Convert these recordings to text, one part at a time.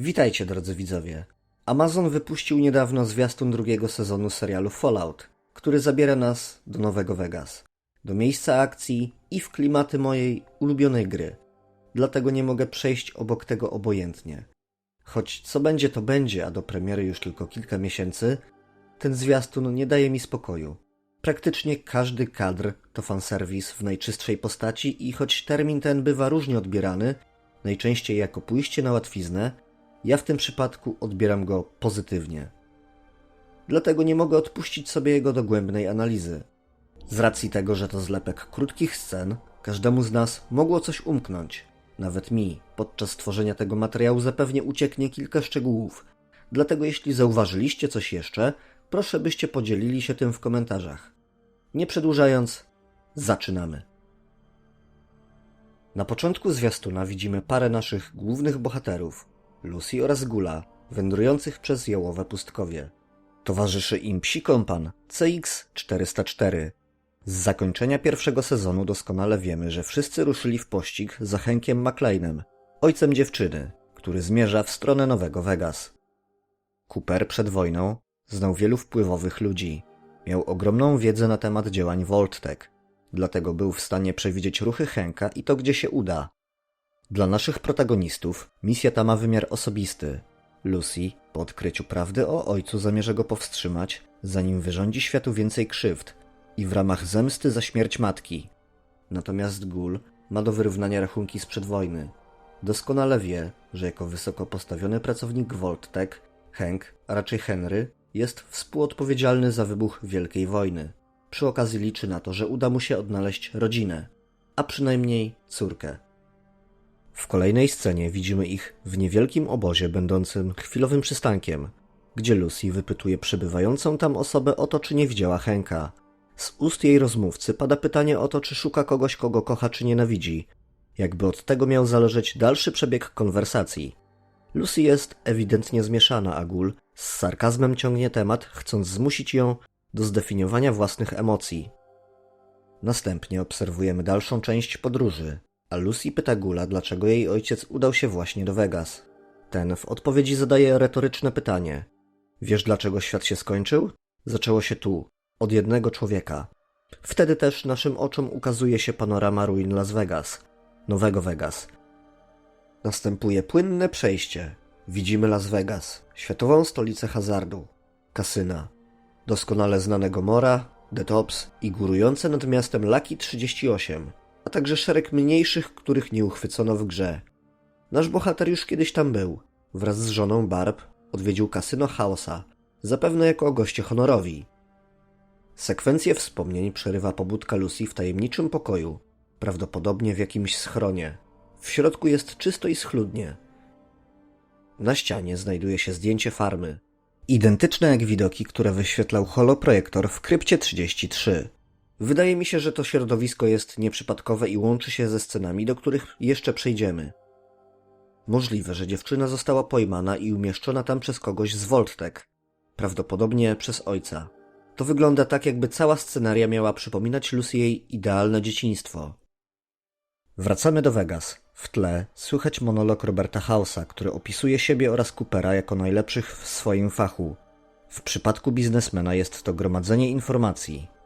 Witajcie drodzy widzowie. Amazon wypuścił niedawno zwiastun drugiego sezonu serialu Fallout, który zabiera nas do Nowego Vegas, do miejsca akcji i w klimaty mojej ulubionej gry. Dlatego nie mogę przejść obok tego obojętnie. Choć co będzie to będzie, a do premiery już tylko kilka miesięcy, ten zwiastun nie daje mi spokoju. Praktycznie każdy kadr to fanserwis w najczystszej postaci i choć termin ten bywa różnie odbierany, najczęściej jako pójście na łatwiznę, ja w tym przypadku odbieram go pozytywnie. Dlatego nie mogę odpuścić sobie jego dogłębnej analizy. Z racji tego, że to zlepek krótkich scen, każdemu z nas mogło coś umknąć. Nawet mi, podczas tworzenia tego materiału zapewnie ucieknie kilka szczegółów. Dlatego jeśli zauważyliście coś jeszcze, proszę byście podzielili się tym w komentarzach. Nie przedłużając, zaczynamy. Na początku zwiastuna widzimy parę naszych głównych bohaterów, Lucy oraz Gula, wędrujących przez jałowe pustkowie. Towarzyszy im psi kompan CX-404. Z zakończenia pierwszego sezonu doskonale wiemy, że wszyscy ruszyli w pościg za Henkiem McLeanem, ojcem dziewczyny, który zmierza w stronę Nowego Vegas. Cooper przed wojną znał wielu wpływowych ludzi. Miał ogromną wiedzę na temat działań Voltec, dlatego był w stanie przewidzieć ruchy Henka i to gdzie się uda. Dla naszych protagonistów misja ta ma wymiar osobisty. Lucy, po odkryciu prawdy o ojcu, zamierza go powstrzymać, zanim wyrządzi światu więcej krzywd i w ramach zemsty za śmierć matki. Natomiast Gul ma do wyrównania rachunki sprzed wojny. Doskonale wie, że jako wysoko postawiony pracownik Voltec, Hank, a raczej Henry, jest współodpowiedzialny za wybuch Wielkiej Wojny. Przy okazji liczy na to, że uda mu się odnaleźć rodzinę, a przynajmniej córkę. W kolejnej scenie widzimy ich w niewielkim obozie będącym chwilowym przystankiem, gdzie Lucy wypytuje przebywającą tam osobę o to, czy nie widziała Henka. Z ust jej rozmówcy pada pytanie o to, czy szuka kogoś, kogo kocha, czy nienawidzi. Jakby od tego miał zależeć dalszy przebieg konwersacji. Lucy jest ewidentnie zmieszana, a Gul z sarkazmem ciągnie temat, chcąc zmusić ją do zdefiniowania własnych emocji. Następnie obserwujemy dalszą część podróży, a Lucy pyta Gula, dlaczego jej ojciec udał się właśnie do Vegas. Ten w odpowiedzi zadaje retoryczne pytanie. Wiesz dlaczego świat się skończył? Zaczęło się tu, od jednego człowieka. Wtedy też naszym oczom ukazuje się panorama ruin Las Vegas, nowego Vegas. Następuje płynne przejście. Widzimy Las Vegas, światową stolicę hazardu, kasyna, doskonale znanego Mora, The Tops i górujące nad miastem Lucky 38, a także szereg mniejszych, których nie uchwycono w grze. Nasz bohater już kiedyś tam był. Wraz z żoną Barb odwiedził kasyno Chaosa, zapewne jako goście honorowi. Sekwencję wspomnień przerywa pobudka Lucy w tajemniczym pokoju, prawdopodobnie w jakimś schronie. W środku jest czysto i schludnie. Na ścianie znajduje się zdjęcie farmy, identyczne jak widoki, które wyświetlał holoprojektor w krypcie 33. Wydaje mi się, że to środowisko jest nieprzypadkowe i łączy się ze scenami, do których jeszcze przejdziemy. Możliwe, że dziewczyna została pojmana i umieszczona tam przez kogoś z Voltec, prawdopodobnie przez ojca. To wygląda tak, jakby cała scenaria miała przypominać Lucy jej idealne dzieciństwo. Wracamy do Vegas. W tle słychać monolog Roberta Hausa, który opisuje siebie oraz Coopera jako najlepszych w swoim fachu. W przypadku biznesmena jest to gromadzenie informacji.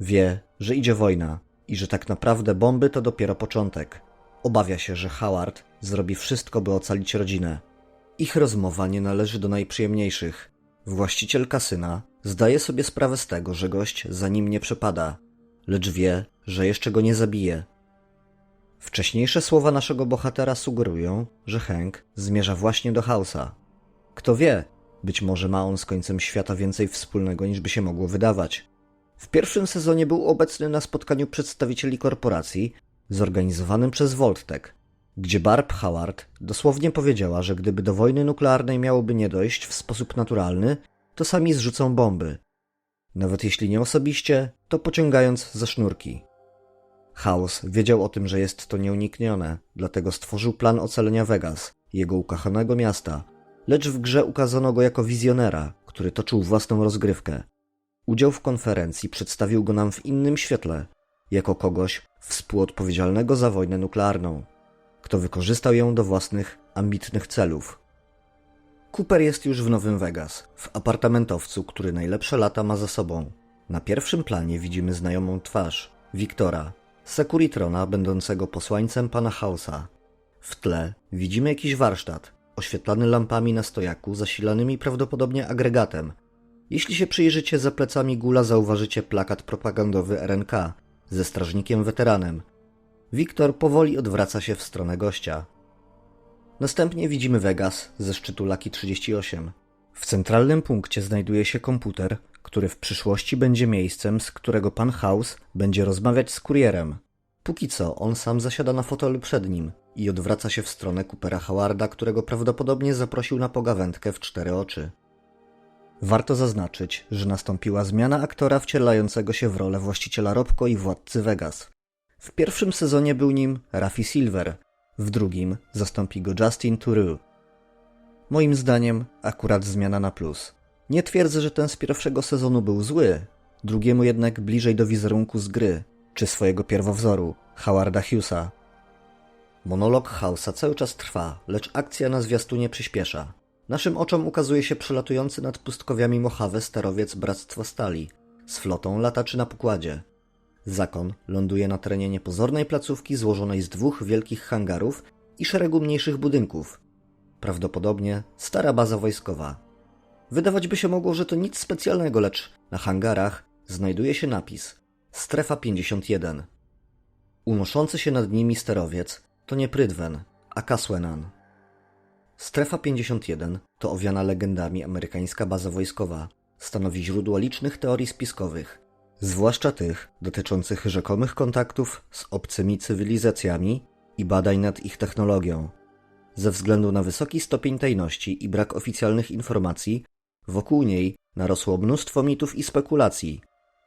Wie, że idzie wojna i że tak naprawdę bomby to dopiero początek. Obawia się, że Howard zrobi wszystko, by ocalić rodzinę. Ich rozmowa nie należy do najprzyjemniejszych. Właściciel kasyna zdaje sobie sprawę z tego, że gość za nim nie przepada, lecz wie, że jeszcze go nie zabije. Wcześniejsze słowa naszego bohatera sugerują, że Hank zmierza właśnie do Hausa. Kto wie, być może ma on z końcem świata więcej wspólnego niż by się mogło wydawać. W pierwszym sezonie był obecny na spotkaniu przedstawicieli korporacji zorganizowanym przez Voltec, gdzie Barb Howard dosłownie powiedziała, że gdyby do wojny nuklearnej miałoby nie dojść w sposób naturalny, to sami zrzucą bomby. Nawet jeśli nie osobiście, to pociągając za sznurki. House wiedział o tym, że jest to nieuniknione, dlatego stworzył plan ocalenia Vegas, jego ukochanego miasta, lecz w grze ukazano go jako wizjonera, który toczył własną rozgrywkę. Udział w konferencji przedstawił go nam w innym świetle, jako kogoś współodpowiedzialnego za wojnę nuklearną, kto wykorzystał ją do własnych ambitnych celów. Cooper jest już w Nowym Vegas, w apartamentowcu, który najlepsze lata ma za sobą. Na pierwszym planie widzimy znajomą twarz, Wiktora, sekuritrona będącego posłańcem pana Hausa. W tle widzimy jakiś warsztat, oświetlany lampami na stojaku, zasilanymi prawdopodobnie agregatem. Jeśli się przyjrzycie za plecami Gula, zauważycie plakat propagandowy RNK ze strażnikiem weteranem. Wiktor powoli odwraca się w stronę gościa. Następnie widzimy Vegas ze szczytu Lucky 38. W centralnym punkcie znajduje się komputer, który w przyszłości będzie miejscem, z którego pan House będzie rozmawiać z kurierem. Póki co on sam zasiada na fotelu przed nim i odwraca się w stronę Coopera Howarda, którego prawdopodobnie zaprosił na pogawędkę w cztery oczy. Warto zaznaczyć, że nastąpiła zmiana aktora wcielającego się w rolę właściciela Robko i władcy Vegas. W pierwszym sezonie był nim Rafi Silver, w drugim zastąpi go Justin Theroux. Moim zdaniem akurat zmiana na plus. Nie twierdzę, że ten z pierwszego sezonu był zły, drugiemu jednak bliżej do wizerunku z gry, czy swojego pierwowzoru, Howarda Hughesa. Monolog House'a cały czas trwa, lecz akcja na zwiastunie przyspiesza. Naszym oczom ukazuje się przelatujący nad pustkowiami Mojave sterowiec Bractwa Stali z flotą lataczy na pokładzie. Zakon ląduje na terenie niepozornej placówki złożonej z dwóch wielkich hangarów i szeregu mniejszych budynków. Prawdopodobnie stara baza wojskowa. Wydawać by się mogło, że to nic specjalnego, lecz na hangarach znajduje się napis Strefa 51. Unoszący się nad nimi sterowiec to nie Prydwen, a Kaswenan. Strefa 51 to owiana legendami amerykańska baza wojskowa. Stanowi źródło licznych teorii spiskowych, zwłaszcza tych dotyczących rzekomych kontaktów z obcymi cywilizacjami i badań nad ich technologią. Ze względu na wysoki stopień tajności i brak oficjalnych informacji, wokół niej narosło mnóstwo mitów i spekulacji,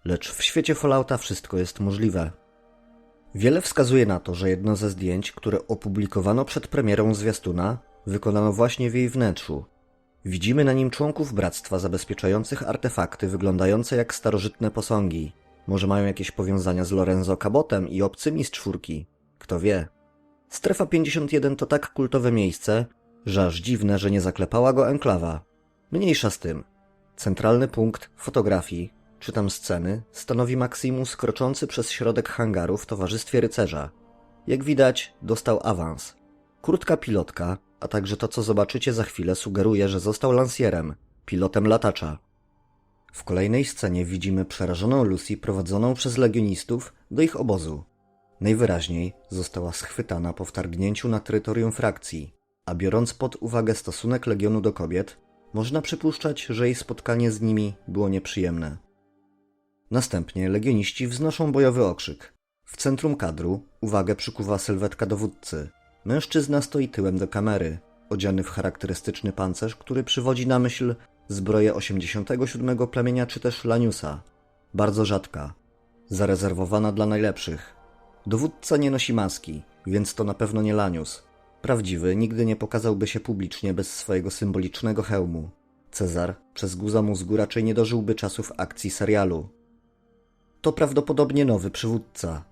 lecz w świecie Fallouta wszystko jest możliwe. Wiele wskazuje na to, że jedno ze zdjęć, które opublikowano przed premierą zwiastuna, wykonano właśnie w jej wnętrzu. Widzimy na nim członków bractwa zabezpieczających artefakty wyglądające jak starożytne posągi. Może mają jakieś powiązania z Lorenzo Cabotem i obcymi z czwórki. Kto wie. Strefa 51 to tak kultowe miejsce, że aż dziwne, że nie zaklepała go enklawa. Mniejsza z tym. Centralny punkt fotografii, czy tam sceny, stanowi Maximus kroczący przez środek hangaru w towarzystwie rycerza. Jak widać, dostał awans. Kurtka pilotka, a także to, co zobaczycie za chwilę, sugeruje, że został lansjerem, pilotem latacza. W kolejnej scenie widzimy przerażoną Lucy prowadzoną przez legionistów do ich obozu. Najwyraźniej została schwytana po wtargnięciu na terytorium frakcji, a biorąc pod uwagę stosunek legionu do kobiet, można przypuszczać, że jej spotkanie z nimi było nieprzyjemne. Następnie legioniści wznoszą bojowy okrzyk. W centrum kadru uwagę przykuwa sylwetka dowódcy. Mężczyzna stoi tyłem do kamery, odziany w charakterystyczny pancerz, który przywodzi na myśl zbroję 87 plemienia czy też Laniusa. Bardzo rzadka, zarezerwowana dla najlepszych. Dowódca nie nosi maski, więc to na pewno nie Lanius. Prawdziwy nigdy nie pokazałby się publicznie bez swojego symbolicznego hełmu. Cezar przez guza mózgu raczej nie dożyłby czasów akcji serialu. To prawdopodobnie nowy przywódca.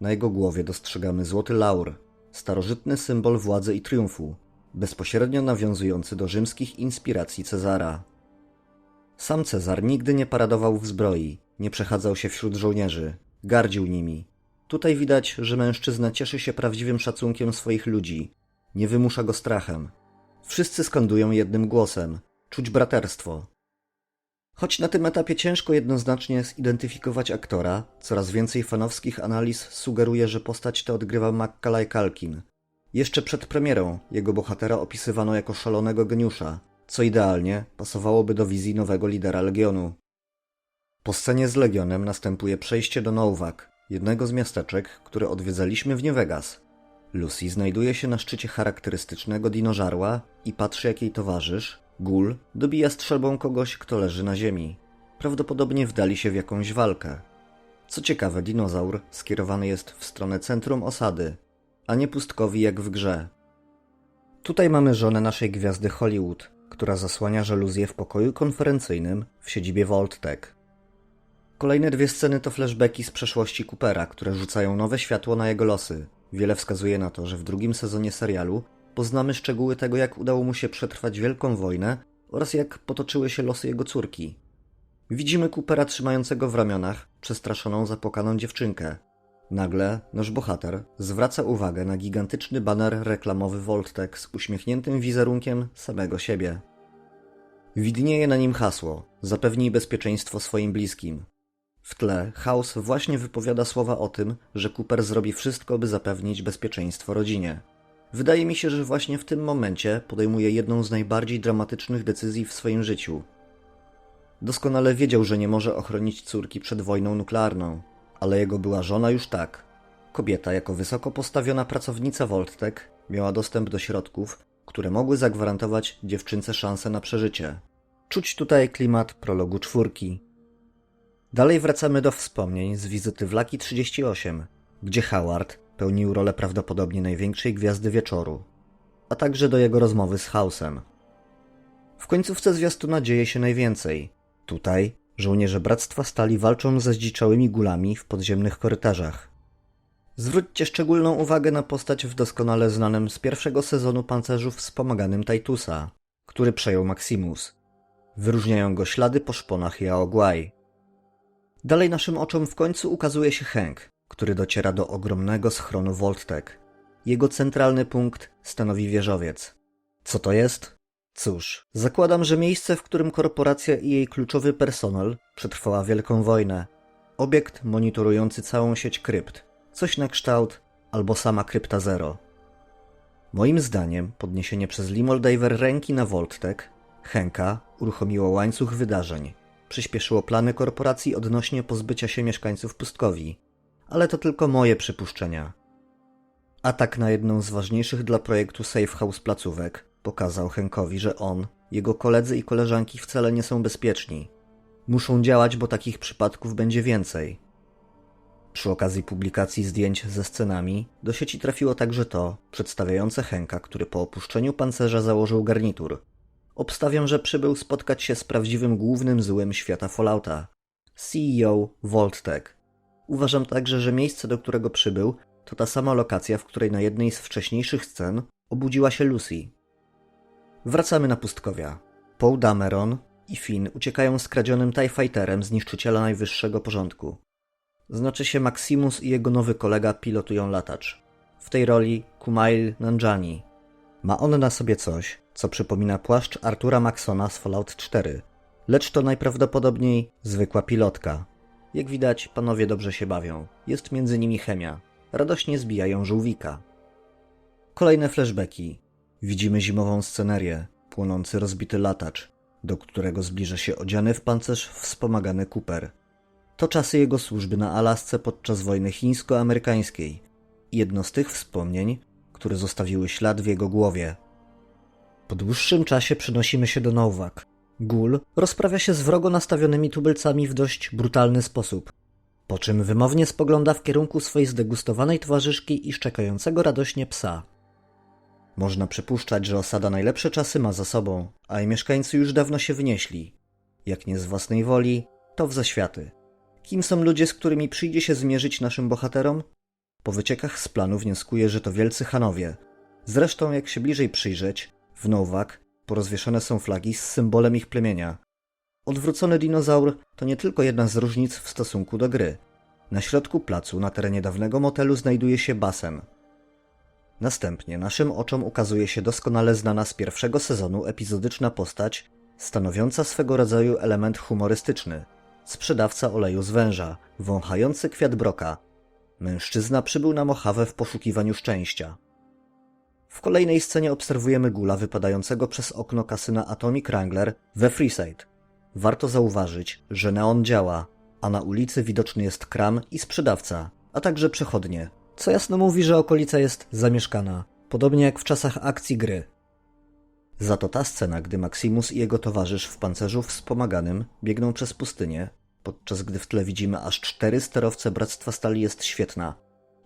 Na jego głowie dostrzegamy złoty laur, starożytny symbol władzy i triumfu, bezpośrednio nawiązujący do rzymskich inspiracji Cezara. Sam Cezar nigdy nie paradował w zbroi, nie przechadzał się wśród żołnierzy, gardził nimi. Tutaj widać, że mężczyzna cieszy się prawdziwym szacunkiem swoich ludzi, nie wymusza go strachem. Wszyscy skandują jednym głosem, czuć braterstwo. Choć na tym etapie ciężko jednoznacznie zidentyfikować aktora, coraz więcej fanowskich analiz sugeruje, że postać tę odgrywa Macaulay Culkin. Jeszcze przed premierą jego bohatera opisywano jako szalonego geniusza, co idealnie pasowałoby do wizji nowego lidera Legionu. Po scenie z Legionem następuje przejście do Nowak, jednego z miasteczek, które odwiedzaliśmy w New Vegas. Lucy znajduje się na szczycie charakterystycznego dinożarła i patrzy jak jej towarzysz, Gul dobija strzelbą kogoś, kto leży na ziemi. Prawdopodobnie wdali się w jakąś walkę. Co ciekawe, dinozaur skierowany jest w stronę centrum osady, a nie pustkowi jak w grze. Tutaj mamy żonę naszej gwiazdy Hollywood, która zasłania żaluzję w pokoju konferencyjnym w siedzibie Vault-Tech. Kolejne dwie sceny to flashbacki z przeszłości Coopera, które rzucają nowe światło na jego losy. Wiele wskazuje na to, że w drugim sezonie serialu poznamy szczegóły tego, jak udało mu się przetrwać wielką wojnę oraz jak potoczyły się losy jego córki. Widzimy Coopera trzymającego w ramionach przestraszoną, zapłakaną dziewczynkę. Nagle nasz bohater zwraca uwagę na gigantyczny baner reklamowy Voltec z uśmiechniętym wizerunkiem samego siebie. Widnieje na nim hasło: Zapewnij bezpieczeństwo swoim bliskim. W tle House właśnie wypowiada słowa o tym, że Cooper zrobi wszystko, by zapewnić bezpieczeństwo rodzinie. Wydaje mi się, że właśnie w tym momencie podejmuje jedną z najbardziej dramatycznych decyzji w swoim życiu. Doskonale wiedział, że nie może ochronić córki przed wojną nuklearną, ale jego była żona już tak. Kobieta, jako wysoko postawiona pracownica Voltec, miała dostęp do środków, które mogły zagwarantować dziewczynce szansę na przeżycie. Czuć tutaj klimat prologu czwórki. Dalej wracamy do wspomnień z wizyty w Laki 38, gdzie Howard pełnił rolę prawdopodobnie największej gwiazdy wieczoru, a także do jego rozmowy z Hausem. W końcówce zwiastuna dzieje się najwięcej. Tutaj żołnierze Bractwa Stali walczą ze zdziczałymi gulami w podziemnych korytarzach. Zwróćcie szczególną uwagę na postać w doskonale znanym z pierwszego sezonu pancerzów wspomaganym Titusa, który przejął Maximus. Wyróżniają go ślady po szponach Yaoguai. Dalej naszym oczom w końcu ukazuje się Hank, który dociera do ogromnego schronu Voltec. Jego centralny punkt stanowi wieżowiec. Co to jest? Cóż, zakładam, że miejsce, w którym korporacja i jej kluczowy personel przetrwała wielką wojnę. Obiekt monitorujący całą sieć krypt. Coś na kształt albo sama krypta Zero. Moim zdaniem podniesienie przez Limoldiver ręki na Voltec Henka uruchomiło łańcuch wydarzeń. Przyspieszyło plany korporacji odnośnie pozbycia się mieszkańców pustkowi. Ale to tylko moje przypuszczenia. Atak na jedną z ważniejszych dla projektu Safe House placówek pokazał Henkowi, że on, jego koledzy i koleżanki wcale nie są bezpieczni. Muszą działać, bo takich przypadków będzie więcej. Przy okazji publikacji zdjęć ze scenami do sieci trafiło także to, przedstawiające Henka, który po opuszczeniu pancerza założył garnitur. Obstawiam, że przybył spotkać się z prawdziwym głównym złem świata Fallouta, CEO Voltec. Uważam także, że miejsce, do którego przybył, to ta sama lokacja, w której na jednej z wcześniejszych scen obudziła się Lucy. Wracamy na pustkowia. Paul Dameron i Finn uciekają skradzionym TIE Fighterem zniszczyciela najwyższego porządku. Znaczy się Maximus i jego nowy kolega pilotują latacz. W tej roli Kumail Nanjani. Ma on na sobie coś, co przypomina płaszcz Artura Maxona z Fallout 4, lecz to najprawdopodobniej zwykła pilotka. Jak widać, panowie dobrze się bawią. Jest między nimi chemia. Radośnie zbijają żółwika. Kolejne flashbacki. Widzimy zimową scenerię, płonący rozbity latacz, do którego zbliża się odziany w pancerz wspomagany Cooper. To czasy jego służby na Alasce podczas wojny chińsko-amerykańskiej. Jedno z tych wspomnień, które zostawiły ślad w jego głowie. Po dłuższym czasie przenosimy się do Nowak. Gul rozprawia się z wrogo nastawionymi tubylcami w dość brutalny sposób, po czym wymownie spogląda w kierunku swojej zdegustowanej towarzyszki i szczekającego radośnie psa. Można przypuszczać, że osada najlepsze czasy ma za sobą, a jej mieszkańcy już dawno się wynieśli. Jak nie z własnej woli, to w zaświaty. Kim są ludzie, z którymi przyjdzie się zmierzyć naszym bohaterom? Po wyciekach z planu wnioskuję, że to wielcy Hanowie. Zresztą, jak się bliżej przyjrzeć, w Nowak porozwieszone są flagi z symbolem ich plemienia. Odwrócony dinozaur to nie tylko jedna z różnic w stosunku do gry. Na środku placu, na terenie dawnego motelu, znajduje się basen. Następnie naszym oczom ukazuje się doskonale znana z pierwszego sezonu epizodyczna postać, stanowiąca swego rodzaju element humorystyczny. Sprzedawca oleju z węża, wąchający kwiat broka. Mężczyzna przybył na Mojave w poszukiwaniu szczęścia. W kolejnej scenie obserwujemy gula wypadającego przez okno kasyna Atomic Wrangler we Freeside. Warto zauważyć, że neon działa, a na ulicy widoczny jest kram i sprzedawca, a także przechodnie, co jasno mówi, że okolica jest zamieszkana, podobnie jak w czasach akcji gry. Za to ta scena, gdy Maximus i jego towarzysz w pancerzu wspomaganym biegną przez pustynię, podczas gdy w tle widzimy aż cztery sterowce Bractwa Stali jest świetna.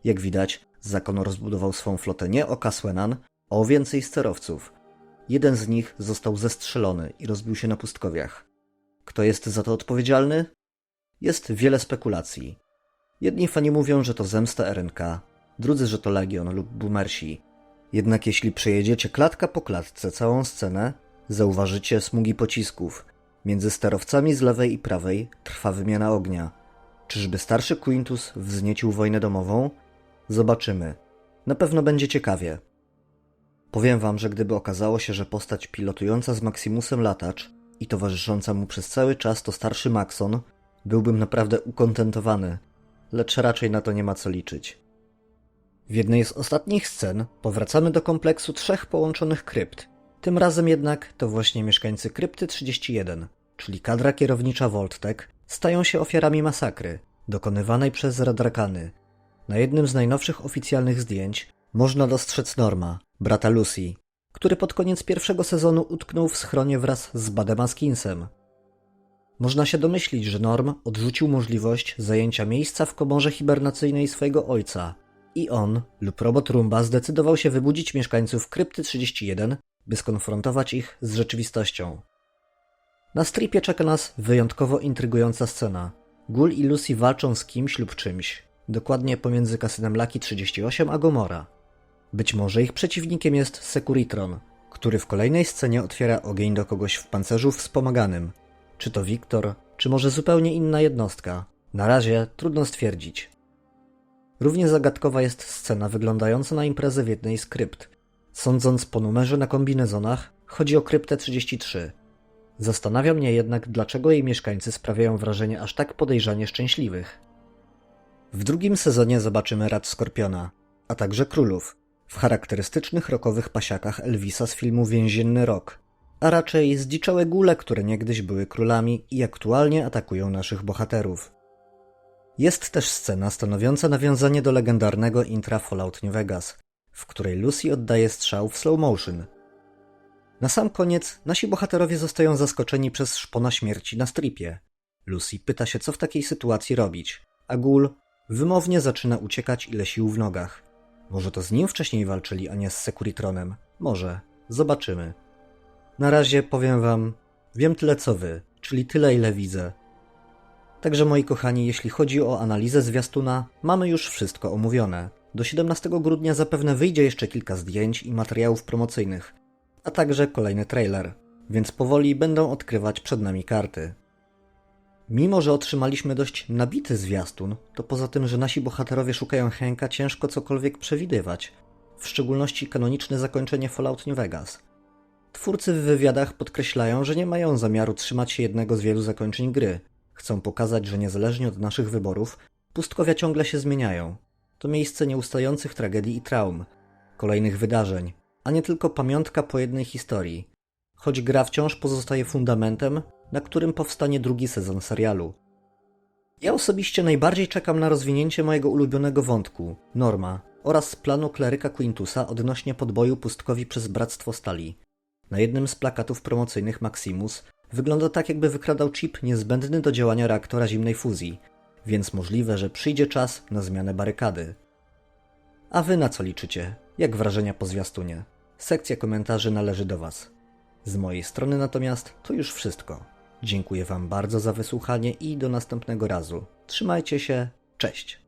Jak widać, zakon rozbudował swą flotę nie o Kaswenan, a o więcej sterowców. Jeden z nich został zestrzelony i rozbił się na pustkowiach. Kto jest za to odpowiedzialny? Jest wiele spekulacji. Jedni fani mówią, że to zemsta RNK, drudzy, że to Legion lub Boomersi. Jednak jeśli przejedziecie klatka po klatce całą scenę, zauważycie smugi pocisków. Między sterowcami z lewej i prawej trwa wymiana ognia. Czyżby starszy Quintus wzniecił wojnę domową? Zobaczymy. Na pewno będzie ciekawie. Powiem wam, że gdyby okazało się, że postać pilotująca z Maximusem latacz i towarzysząca mu przez cały czas to starszy Maxon, byłbym naprawdę ukontentowany, lecz raczej na to nie ma co liczyć. W jednej z ostatnich scen powracamy do kompleksu trzech połączonych krypt. Tym razem jednak to właśnie mieszkańcy krypty 31, czyli kadra kierownicza Volttek, stają się ofiarami masakry, dokonywanej przez Radrakany. Na jednym z najnowszych oficjalnych zdjęć można dostrzec Norma, brata Lucy, który pod koniec pierwszego sezonu utknął w schronie wraz z Badem Askinsem. Można się domyślić, że Norm odrzucił możliwość zajęcia miejsca w komorze hibernacyjnej swojego ojca i on lub robot Rumba zdecydował się wybudzić mieszkańców Krypty 31, by skonfrontować ich z rzeczywistością. Na stripie czeka nas wyjątkowo intrygująca scena. Gul i Lucy walczą z kimś lub czymś, dokładnie pomiędzy kasynem Lucky 38 a Gomora. Być może ich przeciwnikiem jest Securitron, który w kolejnej scenie otwiera ogień do kogoś w pancerzu wspomaganym. Czy to Wiktor, czy może zupełnie inna jednostka? Na razie trudno stwierdzić. Równie zagadkowa jest scena wyglądająca na imprezę w jednej z krypt. Sądząc po numerze na kombinezonach, chodzi o kryptę 33. Zastanawia mnie jednak, dlaczego jej mieszkańcy sprawiają wrażenie aż tak podejrzanie szczęśliwych. W drugim sezonie zobaczymy Rad Skorpiona, a także królów, w charakterystycznych rokowych pasiakach Elvisa z filmu Więzienny Rok, a raczej zdziczałe gule, które niegdyś były królami i aktualnie atakują naszych bohaterów. Jest też scena stanowiąca nawiązanie do legendarnego intra Fallout New Vegas, w której Lucy oddaje strzał w slow motion. Na sam koniec nasi bohaterowie zostają zaskoczeni przez szpona śmierci na stripie. Lucy pyta się, co w takiej sytuacji robić, a Gul wymownie zaczyna uciekać ile sił w nogach. Może to z nim wcześniej walczyli, a nie z Securitronem? Może. Zobaczymy. Na razie powiem wam, wiem tyle co wy, czyli tyle ile widzę. Także moi kochani, jeśli chodzi o analizę zwiastuna, mamy już wszystko omówione. Do 17 grudnia zapewne wyjdzie jeszcze kilka zdjęć i materiałów promocyjnych, a także kolejny trailer, więc powoli będą odkrywać przed nami karty. Mimo, że otrzymaliśmy dość nabity zwiastun, to poza tym, że nasi bohaterowie szukają Henka, ciężko cokolwiek przewidywać, w szczególności kanoniczne zakończenie Fallout New Vegas. Twórcy w wywiadach podkreślają, że nie mają zamiaru trzymać się jednego z wielu zakończeń gry. Chcą pokazać, że niezależnie od naszych wyborów, pustkowia ciągle się zmieniają. To miejsce nieustających tragedii i traum, kolejnych wydarzeń, a nie tylko pamiątka po jednej historii. Choć gra wciąż pozostaje fundamentem, na którym powstanie drugi sezon serialu. Ja osobiście najbardziej czekam na rozwinięcie mojego ulubionego wątku, Norma, oraz planu kleryka Quintusa odnośnie podboju pustkowi przez Bractwo Stali. Na jednym z plakatów promocyjnych Maximus wygląda tak, jakby wykradał chip niezbędny do działania reaktora zimnej fuzji, więc możliwe, że przyjdzie czas na zmianę barykady. A wy na co liczycie? Jak wrażenia po zwiastunie? Sekcja komentarzy należy do was. Z mojej strony natomiast to już wszystko. Dziękuję Wam bardzo za wysłuchanie i do następnego razu. Trzymajcie się, cześć.